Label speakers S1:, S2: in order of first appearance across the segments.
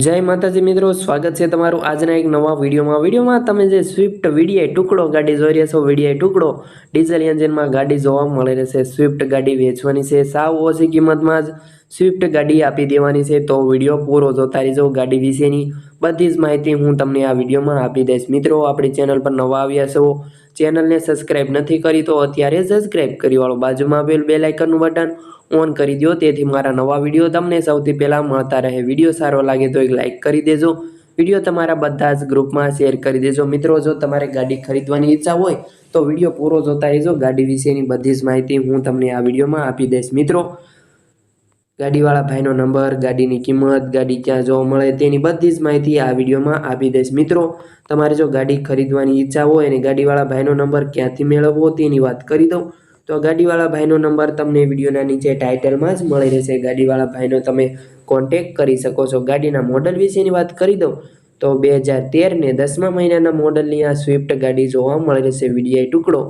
S1: જય માતાજી મિત્રો, સ્વાગત છે તમારું આજના એક નવા વિડીયોમાં. વિડીયોમાં તમે જે સ્વિફ્ટ વીડીઆઈ ટુકડો ગાડી જોઈ રહ્યા છો, વીડીઆઈ ટુકડો, ડીઝલ એન્જિનમાં ગાડી જોવા મળી રહેશે. સ્વિફ્ટ ગાડી વેચવાની છે. સાવ ઓછી કિંમતમાં જ સ્વિફ્ટ ગાડી આપી દેવાની છે તો વીડિયો પૂરો જોતા રહેજો. ગાડી વિશેની બધી જ માહિતી હું તમને આ વિડીયોમાં આપી દઈશ. મિત્રો, આપણી ચેનલ પર નવા આવ્યા છો, ચેનલને સબસ્ક્રાઇબ નથી કરી તો અત્યારે સબસ્ક્રાઇબ કરી વાળો. બાજુમાં આવેલ બે લાઇકનનું બટન ઓન કરી દો તેથી મારા નવા વીડિયો તમને સૌથી પહેલાં મળતા રહે. વીડિયો સારો લાગે તો એક લાઇક કરી દેજો. વીડિયો તમારા બધા જ ગ્રુપમાં શેર કરી દેજો. મિત્રો, જો તમારે ગાડી ખરીદવાની ઈચ્છા હોય તો વીડિયો પૂરો જોતા રહેજો. ગાડી વિશેની બધી જ માહિતી હું તમને આ વિડીયોમાં આપી દઈશ. મિત્રો ગાડીવાળા ભાઈનો નંબર, ગાડીની કિંમત, ગાડી ક્યાં જોવા મળે તેની બધી જ માહિતી આ વિડીયોમાં આપી દઈશ. મિત્રો, તમારે જો ગાડી ખરીદવાની ઈચ્છા હોય અને ગાડીવાળા ભાઈનો નંબર ક્યાંથી મેળવવો તેની વાત કરી દઉં. તો ગાડીવાળા ભાઈનો નંબર તમને વિડીયોના નીચે ટાઇટલમાં જ મળી રહેશે. ગાડીવાળા ભાઈનો તમે કોન્ટેક કરી શકો છો ગાડીના મોડલ વિશેની વાત કરી દઉં. તો બે હજાર તેર ને દસમા મહિનાના મોડલની આ સ્વિફ્ટ ગાડી જોવા મળી રહેશે. વીડીઆઈ ટુકડો.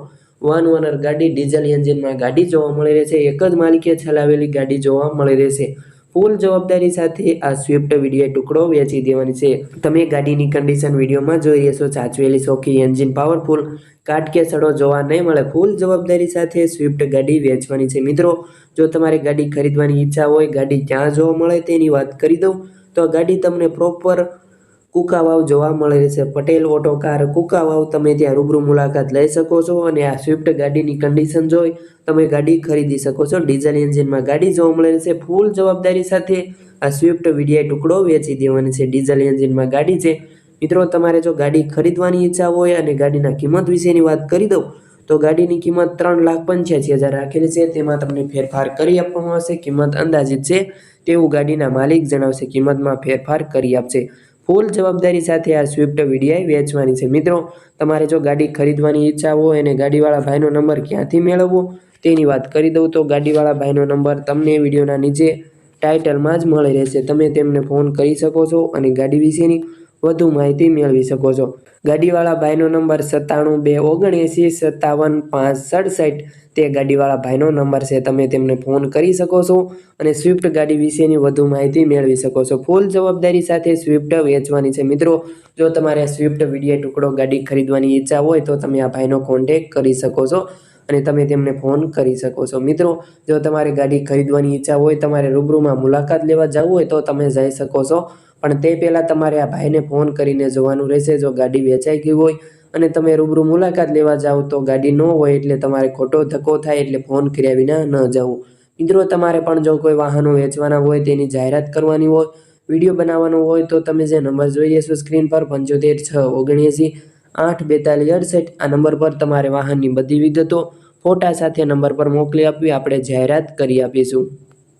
S1: વન ઓનર ગાડી ડીઝલ એન્જિનમાં ગાડી જોવા મળી રહેશે એક જ માલિકે ચલાવેલી ગાડી જોવા મળી રહેશે ફૂલ જવાબદારી સાથે આ સ્વિફ્ટ વીડિયો ટુકડો વેચી દેવાની છે. તમે ગાડીની કન્ડિશન વિડીયોમાં જોઈ રહેશો. સાચવેલી સોખી એન્જિન પાવરફુલ કાટ કે સડો જોવા નહીં મળે. ફૂલ જવાબદારી સાથે સ્વિફ્ટ ગાડી વેચવાની છે. મિત્રો, જો તમારે ગાડી ખરીદવાની ઈચ્છા હોય, ગાડી ક્યાં જોવા મળે તેની વાત કરી દઉં. તો ગાડી તમને પ્રોપર કુકાવાવ જોવા મળે છે. પટેલ ઓટો કાર, કુકાવાવ તમે ત્યાં રૂબરૂ મુલાકાત લઈ શકો છો અને આ સ્વિફ્ટ ગાડીની કન્ડિશન જોઈ તમે ગાડી ખરીદી શકો છો. ડીઝલ એન્જિનમાં ગાડી જોવા મળે છે. ફૂલ જવાબદારી સાથે આ સ્વિફ્ટ વીડીઆઈ ટુકડો વેચી દેવાની છે. ડીઝલ એન્જિનમાં ગાડી છે. મિત્રો, તમારે જો ગાડી ખરીદવાની ઈચ્છા હોય અને ગાડીના કિંમત વિશેની વાત કરી દઉં, તો ગાડીની કિંમત ત્રણ લાખ પંચ્યાસી હજાર રાખેલી છે. તેમાં તમને ફેરફાર કરી આપવામાં આવશે. કિંમત અંદાજિત છે. તેવું ગાડીના માલિક જણાવશે. કિંમતમાં ફેરફાર કરી આપશે. ફૂલ જવાબદારી સાથે આ સ્વિફ્ટ વીડીઆઈ વેચવાની છે. મિત્રો, તમારે જો ગાડી ખરીદવાની ઈચ્છા હોય અને ગાડીવાળા ભાઈનો નંબર ક્યાંથી મેળવવો, તેની વાત કરી દઉં તો ગાડીવાળા ભાઈનો નંબર તમને વિડીયોના નીચે ટાઇટલમાં જ મળી રહેશે. તમે તેમને ફોન કરી શકો છો અને ગાડી વિશેની વધુ માહિતી મેળવી શકો છો. ગાડીવાળા ભાઈનો નંબર સત્તાણું બે ઓગણએંસી સત્તાવન પાંચ સડસઠ તે ગાડીવાળા ભાઈનો નંબર છે. તમે તેમને ફોન કરી શકો છો અને સ્વિફ્ટ ગાડી વિશેની વધુ માહિતી મેળવી શકો છો. ફૂલ જવાબદારી સાથે સ્વિફ્ટ વેચવાની છે. મિત્રો, જો તમારે સ્વિફ્ટ વીડીઆઈ ટુકડો ગાડી ખરીદવાની ઈચ્છા હોય તો તમે આ ભાઈનો કોન્ટેક કરી શકો છો અને તમે તેમને ફોન કરી શકો છો. મિત્રો, જો તમારે ગાડી ખરીદવાની ઈચ્છા હોય, તમારે રૂબરૂમાં મુલાકાત લેવા જવું હોય તો તમે જઈ શકો છો. પણ તે પહેલાં તમારે આ ભાઈને ફોન કરીને જોવાનું રહેશે. જો ગાડી વેચાઈ ગઈ હોય અને તમે રૂબરૂ મુલાકાત લેવા જાઓ તો ગાડી ન હોય એટલે તમારે ખોટો ધક્કો થાય એટલે ફોન કર્યા વિના ન જવું મિત્રો, તમારે પણ જો કોઈ વાહનો વેચવાના હોય તેની જાહેરાત કરવાની હોય, વીડિયો બનાવવાનો હોય તો તમે જે નંબર જોઈ લેશો સ્ક્રીન પર પંચોતેર છ ઓગણએંસી આઠ બેતાલીસ અડસઠ, આ નંબર પર તમારે વાહનની બધી વિગતો ફોટા સાથે નંબર પર મોકલી આપવી, આપણે જાહેરાત કરી આપીશું.